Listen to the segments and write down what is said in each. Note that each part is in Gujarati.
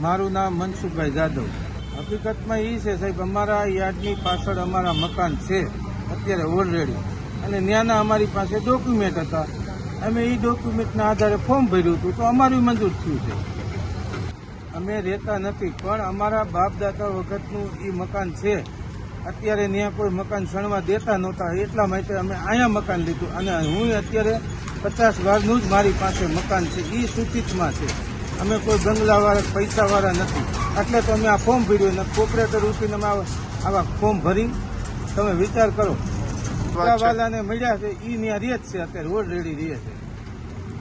મારું નામ મનસુખભાઈ જાદવ. હકીકતમાં એ છે, સાહેબ, અમારા યાર્ડની પાછળ અમારા મકાન છે. અત્યારે ઓલરેડી અને ત્યાંના અમારી પાસે ડોક્યુમેન્ટ હતા. અમે એ ડોક્યુમેન્ટના આધારે ફોર્મ ભર્યું હતું, તો અમારું મંજૂર થયું છે. અમે રહેતા નથી, પણ અમારા બાપદાદા વખતનું એ મકાન છે. અત્યારે ત્યાં કોઈ મકાન સણવા દેતા નહોતા, એટલા માટે અમે અહીંયા મકાન લીધું. અને હું અત્યારે પચાસ વારનું જ મારી પાસે મકાન છે એ સૂચિતમાં છે. અમે કોઈ બંગલાવાળા પૈસાવાળા નથી. એટલે તો અમે આ ફોર્મ ભર્યું અને કોપરેટર ઉઠીને અમે આવા આવા ફોર્મ ભરી. તમે વિચાર કરો. વાલાને મળ્યા છે એ ત્યાં રહે જ છે અત્યારે ઓલરેડી રહે છે.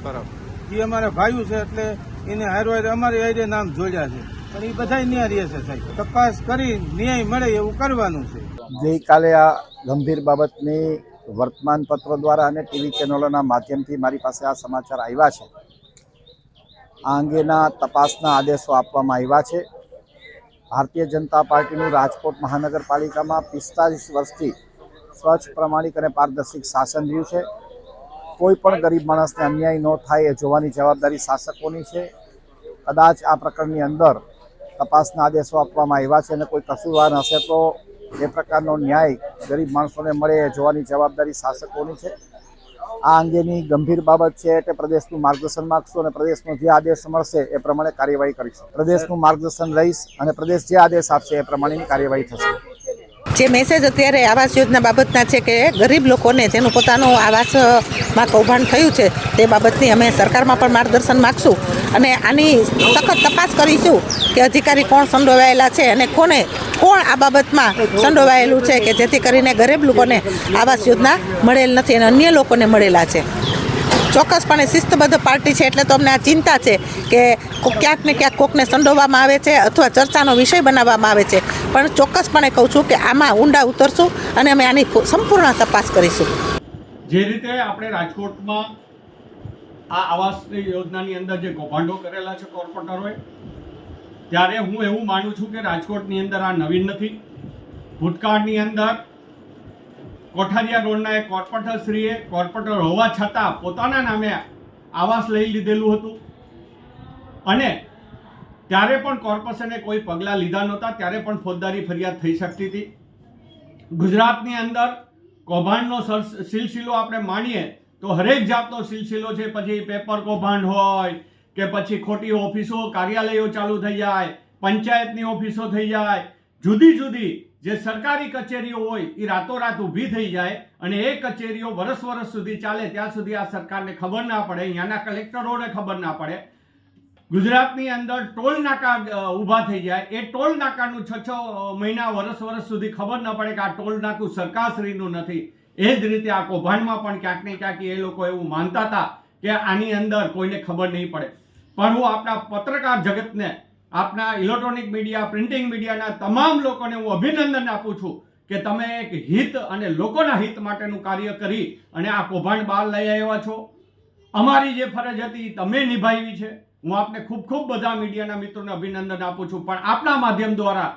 બરાબર. એ અમારા ભાઈઓ છે એટલે એને હારવાર અમારે આઈડે નામ જોડ્યા છે. પણ એ બધા ન્યાય રહે છે સાહેબ. તપાસ કરી ન્યાય મળે એવું કરવાનું છે. ગઈકાલે આ ગંભીર બાબતની વર્તમાન પત્રો દ્વારા અને ટીવી ચેનલોના માધ્યમથી મારી પાસે આ સમાચાર આવ્યા છે. આ અંગેના તપાસના આદેશો આપવામાં આવ્યા છે. ભારતીય જનતા પાર્ટીનું રાજકોટ મહાનગરપાલિકામાં પિસ્તાલીસ વર્ષથી સ્વચ્છ, પ્રમાણિક અને પારદર્શિક શાસન રહ્યું છે. કોઈ પણ ગરીબ માણસને અન્યાય ન થાય એ જોવાની જવાબદારી શાસકોની છે. કદાચ આ પ્રકરણની અંદર તપાસના આદેશો આપવામાં આવ્યા છે અને કોઈ કસૂરવાર હશે તો એ પ્રકારનો ન્યાય ગરીબ માણસોને મળે એ જોવાની જવાબદારી શાસકોની છે. આ અંગેની ગંભીર બાબત છે એટલે પ્રદેશનું માર્ગદર્શન માગશું અને પ્રદેશનો જે આદેશ મળશે એ પ્રમાણે કાર્યવાહી કરીશું. પ્રદેશનું માર્ગદર્શન લઈશ અને પ્રદેશ જે આદેશ આપશે એ પ્રમાણેની કાર્યવાહી થશે. જે મેસેજ અત્યારે આવાસ યોજના બાબતના છે કે ગરીબ લોકોને જેનું પોતાનું આવાસમાં કૌભાંડ થયું છે, તે બાબતની અમે સરકારમાં પણ માર્ગદર્શન માગશું અને આની સખત તપાસ કરીશું કે અધિકારી કોણ સંડોવાયેલા છે અને કોને, કોણ આ બાબતમાં સંડોવાયેલું છે કે જેથી કરીને ગરીબ લોકોને આવાસ યોજના મળેલ નથી અને અન્ય લોકોને મળેલા છે. ચોક્કસપણે શિસ્તબદ્ધ પાર્ટી છે એટલે તો અમને આ ચિંતા છે કે ક્યાંક ને ક્યાંક કોકને સંડોવવામાં આવે છે અથવા ચર્ચાનો વિષય બનાવવામાં આવે છે. પણ ચોક્કસપણે કહું છું કે આમાં ઊંડા ઉતરશું અને અમે આની સંપૂર્ણ તપાસ કરીશું. જે રીતે આપણે રાજકોટમાં આ આવાસ યોજનાની અંદર જે કૌભાંડો કરેલા છે કોર્પોરેટરોએ, ત્યારે હું એવું માનું છું કે રાજકોટની અંદર આ નવીન નથી. ભૂતકાળની અંદર કોઠારિયા રોડના એક કોર્પોરેટરશ્રીએ કોર્પોરેટર હોવા છતાં પોતાના નામે આવાસ લઈ લીધેલું હતું. અને ત્યારે પણ કોર્પોરેશને કોઈ પગલાં લીધા નહોતા, ત્યારે પણ ફોજદારી ફરિયાદ થઈ શકતી હતી. ગુજરાતની અંદર કૌભાંડનો સિલસિલો આપણે માણીએ તો હરેક જાતનો સિલસિલો છે. પછી પેપર કૌભાંડ હોય કે પછી ખોટી ઓફિસો, કાર્યાલયો ચાલુ થઈ જાય, પંચાયતની ઓફિસો થઈ જાય જુદી જુદી જે સરકારી કચેરીઓ હોય એ રાતોરાત ઊભી થઈ જાય અને એ કચેરીઓ વરસ વરસ સુધી ચાલે, ત્યાં સુધી આ સરકારને ખબર ના પડે, અહીંયાના કલેક્ટરોને ખબર ના પડે. ગુજરાતની અંદર ટોલ નાકા ઊભા થઈ જાય. એ ટોલ નાકાનું છ છ મહિના વર્ષ વર્ષ સુધી ખબર ન પડે કે આ ટોલ નાકું સરકારશ્રીનું નથી. એ જ રીતે આ કૌભાંડમાં પણ ક્યાંક ને ક્યાંક એ લોકો એવું માનતા હતા કે આની અંદર કોઈને ખબર નહીં પડે. પણ હું આપણા પત્રકાર જગતને આપના ઇલેક્ટ્રોનિક મીડિયા પ્રિન્ટિંગ મીડિયાના તમામ લોકોને હું અભિનંદન આપું છું કે તમે એક હિત અને લોકોના હિત માટેનું કાર્ય કરી અને આ કૌભાંડ બહાર લઈ આવ્યા છો. અમારી જે ફરજ હતી તમે નિભાવી છે. હું આપને ખૂબ ખૂબ બધા મીડિયાના મિત્રોને અભિનંદન આપું છું. પણ આપના માધ્યમ દ્વારા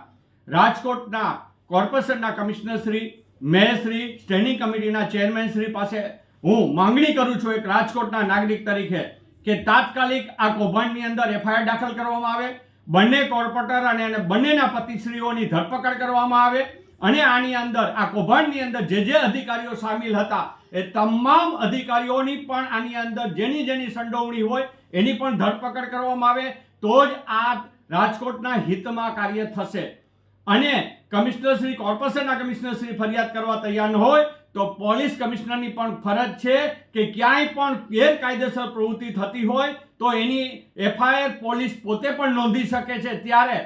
રાજકોટના કોર્પોરેશનના કમિશનરશ્રી મેયરશ્રી સ્ટેન્ડિંગ કમિટીના ચેરમેનશ્રી પાસે હું માંગણી કરું છું એક રાજકોટના નાગરિક તરીકે કે તાત્કાલિક આ કૌભાંડની અંદર એફઆઈઆર દાખલ કરવામાં આવે. બંને કોર્પોરેટર અને એને બંનેના પતિશ્રીઓની ધરપકડ કરવામાં આવે અને આની અંદર, આ કૌભાંડની અંદર જે જે અધિકારીઓ સામેલ હતા, એ તમામ અધિકારીઓની પણ આની અંદર જેની જેની સંડોવણી હોય, એની પણ ધરપકડ કરવામાં આવે, તો જ આ રાજકોટના હિતમાં કાર્ય થશે. અને કમિશનર શ્રી કોર્પોરેશનના કમિશનર શ્રી ફરિયાદ કરવા તૈયાર ન હોય તો પોલીસ કમિશનરની પણ ફરજ છે કે ક્યાંય પણ ગેરકાયદેસર પ્રવૃત્તિ થતી હોય તો એની એફઆઈઆર પોલીસ પોતે પણ નોંધી શકે છે. ત્યારે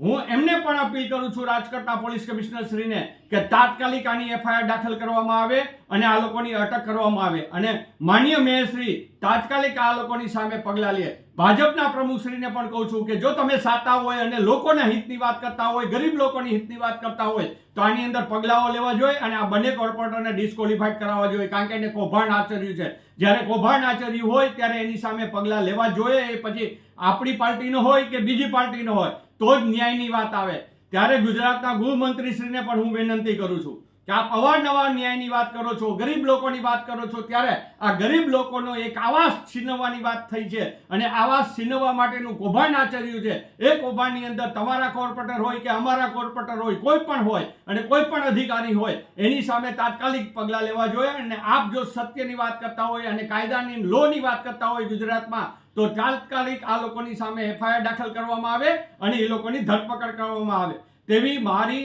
હું એમને પણ અપીલ કરું છું રાજકોટના પોલીસ કમિશનર શ્રીને કે તાત્કાલિક આની એફઆઈઆર દાખલ કરવામાં આવે અને આ લોકોની અટક કરવામાં આવે. અને માન્ય મેયરશ્રી તાત્કાલિક આ લોકોની સામે પગલાં લે. ભાજપના પ્રમુખશ્રીને પણ કહું છું કે જો તમે સાતા હોય અને લોકોના હિતની વાત કરતા હોય, ગરીબ લોકોની હિતની વાત કરતા હોય, તો આની અંદર પગલાઓ લેવા જોઈએ અને આ બંને કોર્પોરેટરને ડિસ્કોલિફાઈડ કરાવવા જોઈએ. કારણ કે એને કૌભાંડ આચર્યું છે. જ્યારે કૌભાંડ આચર્યું હોય, ત્યારે એની સામે પગલાં લેવા જોઈએ. એ પછી આપણી પાર્ટીનો હોય કે બીજી પાર્ટીનો હોય, તો જ ન્યાયની વાત આવે. ત્યારે ગુજરાતના ગૃહમંત્રીશ્રીને પણ હું વિનંતી કરું છું કે આપ અવારનવાર ન્યાયની વાત કરો છો, ગરીબ લોકોની વાત કરો છો, ત્યારે આ ગરીબ લોકોનો એક આવાસ છીનવવાની વાત થઈ છે અને આવાસ છીનવવા માટેનું કૌભાંડ આચર્યું છે. એ કૌભાંડની અંદર તમારા કોર્પોરેટર હોય કે અમારા કોર્પોરેટર હોય, કોઈ પણ હોય અને કોઈ પણ અધિકારી હોય, એની સામે તાત્કાલિક પગલાં લેવા જોઈએ અને આપ જો સત્યની વાત કરતા હોય અને કાયદાની લોની વાત કરતા હોય ગુજરાતમાં તો તાત્કાલિક આ લોકોની સામે એફઆઈઆર દાખલ કરવામાં આવે અને એ લોકોની ધરપકડ કરવામાં આવે. તેવી મારી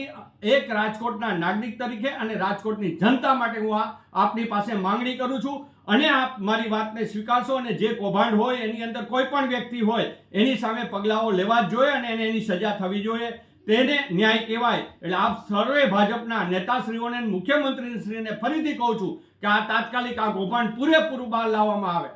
એક રાજકોટના નાગરિક તરીકે અને રાજકોટની જનતા માટે હું આ આપની પાસે માંગણી કરું છું. અને આપ મારી વાતને સ્વીકારશો અને જે કૌભાંડ હોય એની અંદર કોઈ પણ વ્યક્તિ હોય, એની સામે પગલાઓ લેવા જ જોઈએ અને એને એની સજા થવી જોઈએ. તેને ન્યાય કહેવાય. એટલે આપ સર્વે ભાજપના નેતાશ્રીઓને મુખ્યમંત્રીશ્રીને ફરીથી કહું છું કે આ તાત્કાલિક આ કૌભાંડ પૂરેપૂરું બહાર લાવવામાં આવે.